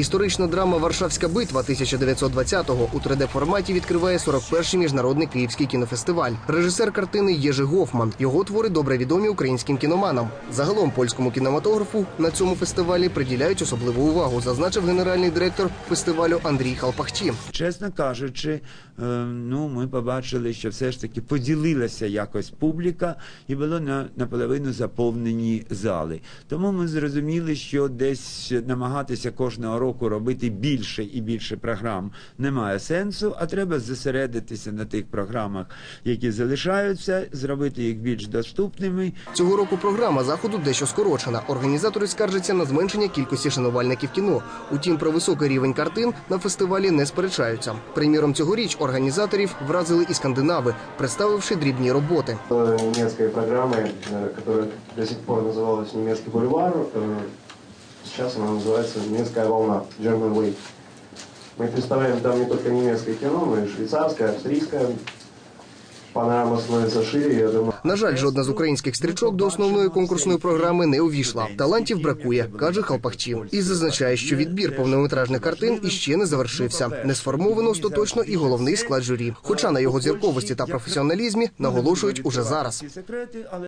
Історична драма Варшавська битва 1920-го у 3D-форматі відкриває 41-й міжнародний київський кінофестиваль. Режисер картини Єжи Гофман. Його твори добре відомі українським кіноманам. Загалом польському кінематографу на цьому фестивалі приділяють особливу увагу, зазначив генеральний директор фестивалю Андрій Халпахчі. Чесно кажучи, е, ну ми побачили, що все ж таки поділилася якось публіка і було на наполовину заповнені зали. Тому ми зрозуміли, що десь намагатися кожного року робити більше і більше програм немає сенсу, а треба зосередитися на тих програмах, які залишаються, зробити їх більш доступними. Цього року програма заходу дещо скорочена. Організатори скаржаться на зменшення кількості шанувальників кіно. Утім, про високий рівень картин на фестивалі не сперечаються. Приміром, цьогоріч організаторів вразили і скандинави, представивши дрібні роботи. Э, немецкой программы, э, которая до сих пор называлась «Немецкий бульвар». э, Сейчас она называется «Немецкая волна» German Wave. Мы представляем там не только немецкое кино, но и швейцарское, австрийское. Панорама становится шире, я думаю, На жаль, жодна з українських стрічок до основної конкурсної програми не увійшла. Талантів бракує, каже Халпахчі. І зазначає, що відбір повнометражних картин іще не завершився. Не сформовано остаточно і головний склад журі. Хоча на його зірковості та професіоналізмі наголошують уже зараз. Секрети, але